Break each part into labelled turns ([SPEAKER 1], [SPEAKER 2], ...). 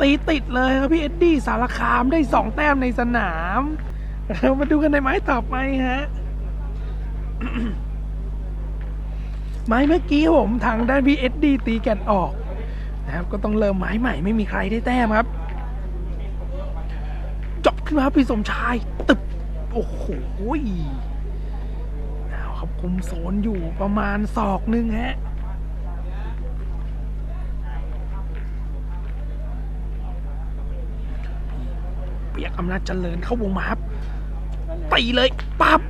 [SPEAKER 1] ตีติดเลยครับพี่เอ็ดดี้สารคามได้สองแต้มในสนาม เรามาดูกันในไม้ต่อไปฮะไม้เมื่อกี้ผมทางด้านพี่เอ็ดดี้ตีแกันออกนะครับ ก็ต้องเริ่มไม้ใหม่ไม่มีใครได้แต้มครับจบขึ้นมาพี่สมชาย ตึบ โอ้โหเอาครับคุมโซนอยู่ประมาณศอกหนึ่งฮะ ยกอำนาจเจริญเข้าวงมาครับตีเลยปั๊บ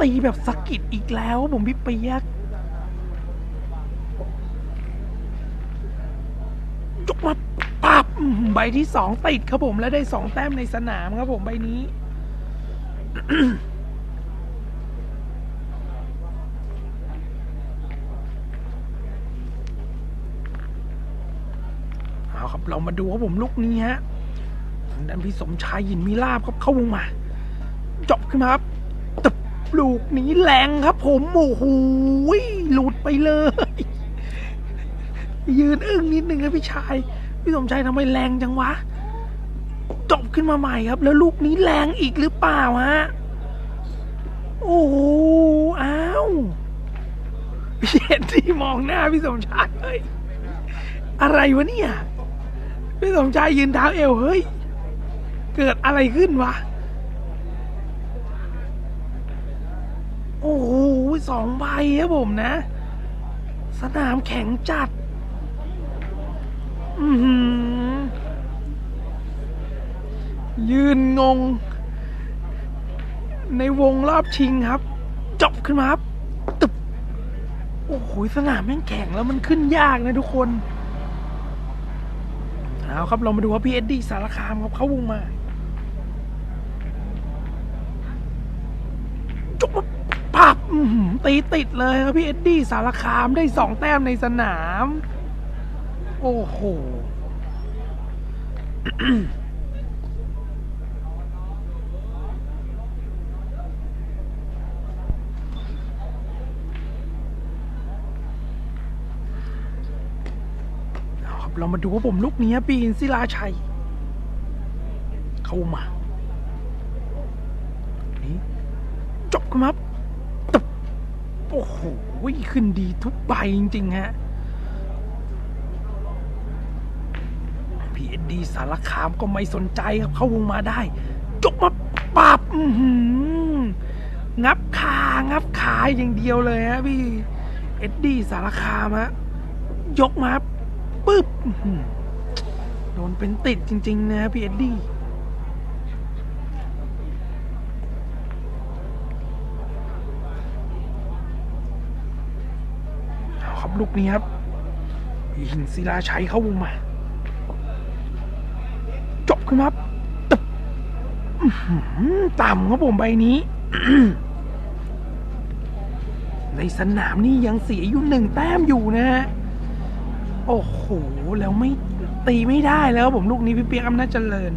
[SPEAKER 1] ตีแบบสกิดอีกแล้วผมพี่เปียกยกมาปั๊บใบที่สองติดครับผมและได้สองแต้มในสนามครับผมใบนี้เอาครับเรามาดูครับผมลูกนี้ฮะ ทางด้านพี่สมชายหยินมีลาบครับเข้าวงมาจบขึ้นมาครับตึบลูกนี้แรงครับ ผมโอ้โหหลุดไปเลย ยืนอึ้งนิดนึงครับพี่ชาย พี่สมชายทำไมแรงจังวะจบขึ้นมาใหม่ครับ แล้วลูกนี้แรงอีกหรือเปล่าฮะโอ้โหอ้าวเห็นที่มองหน้าพี่สมชายเฮ้ยอะไรวะเนี่ยพี่สมชายยืนเท้าเอวเฮ้ย เกิดอะไรขึ้นวะ โอ้โหสองใบครับผมนะ สนามแข็งจัด อือยืนงง ในวงรอบชิงครับ จบขึ้นมาครับตึบโอ้โหสนามแม่งแข็งแล้วมันขึ้นยากนะทุกคนเอาครับเรามาดูว่าพี่เอ็ดดี้สารคามครับเขาวงมา จุกมาปับตีติดเลยครับพี่เอ็ดดี้สารคามได้สองแต้มในสนาม โอ้โหเอาครับเรามาดูว่าผมลูกนี้ปีนศิลาชัย เข้ามานี่ จบครับตบโอ้โหขึ้นดีทุกใบจริง ๆ ฮะพีเอ็ดีสารคามก็ไม่สนใจครับ เข้าวงมาได้จบมาปับงับขางับขาอย่างเดียวเลยฮะพี่เอ็ดดี้สารคามฮะยกมาปึ๊บโดนเป็นติดจริง ๆ นะพี่เอ็ดดี้เอาครับ ลูกนี้ครับหินศิลาชัยเข้าวงมา จบขึ้นมาครับตึบต่ำครับผมใบนี้ ในสนามนี่ยังเสียอยู่หนึ่งแต้มอยู่นะฮะ โอ้โห แล้วไม่ตีไม่ได้แล้วผมลูกนี้พี่เปียกอำนาจเจริญ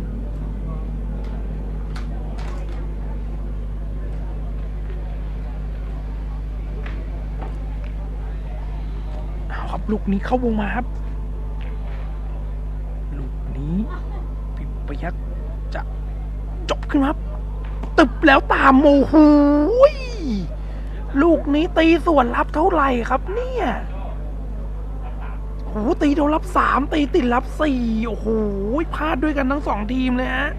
[SPEAKER 1] เอา ครับ ลูกนี้เข้าวงมาครับ ลูกนี้พี่เปียกจะจบขึ้นครับตึบแล้วตามโมโหยลูกนี้ตีส่วนรับเท่าไหร่ครับ เนี่ยโอ้โหตีโดนรับสามตีติดรับสี่โอ้โหพลาดด้วยกันทั้งสองทีมเลยฮะ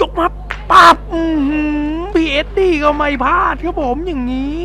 [SPEAKER 1] จกมาปับพีเอสดีก็ไม่พลาดครับผมอย่างนี้